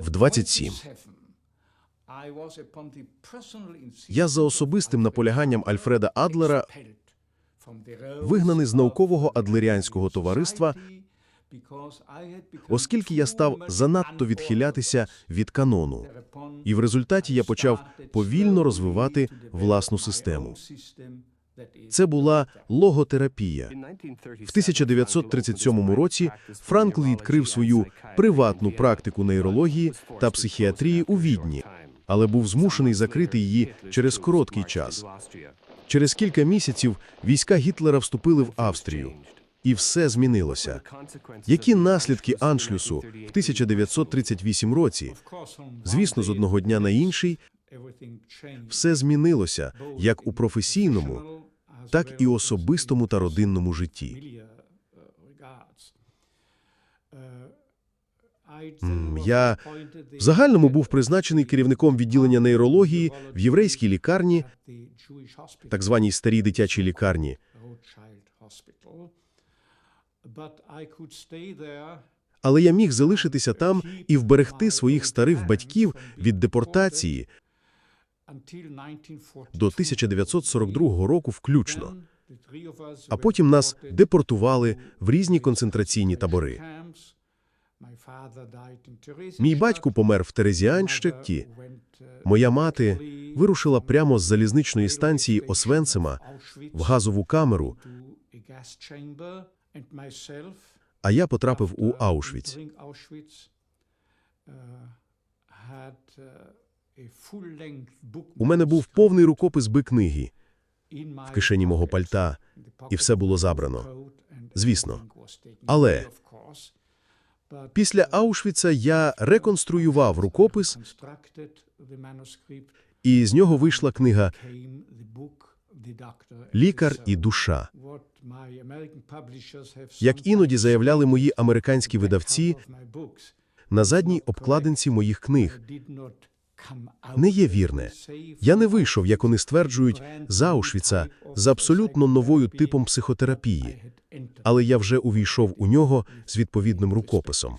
В 27. Я за особистим наполяганням Альфреда Адлера вигнаний з наукового адлеріанського товариства, оскільки я став занадто відхилятися від канону. І в результаті я почав повільно розвивати власну систему. Це була логотерапія. В 1937 році Франкл відкрив свою приватну практику нейрології та психіатрії у Відні, але був змушений закрити її через короткий час. Через кілька місяців війська Гітлера вступили в Австрію, і все змінилося. Які наслідки аншлюсу в 1938 році? Звісно, з одного дня на інший все змінилося як у професійному, так і особистому та родинному житті. Я в загальному був призначений керівником відділення нейрології в єврейській лікарні, так званій старій дитячій лікарні. Але я міг залишитися там і вберегти своїх старих батьків від депортації до 1942 року включно. А потім нас депортували в різні концентраційні табори. Мій батько помер в Терезіанщині, моя мати вирушила прямо з залізничної станції Освенцима в газову камеру, а я потрапив у Аушвіц. У мене був повний рукопис би книги в кишені мого пальта, і все було забрано. Звісно. Але після Аушвіца я реконструював рукопис, і з нього вийшла книга Лікар і душа. Як іноді заявляли мої американські видавці, на задній обкладинці моїх книг не є вірне. Я не вийшов, як вони стверджують, з Аушвіца з абсолютно новою типом психотерапії, але я вже увійшов у нього з відповідним рукописом.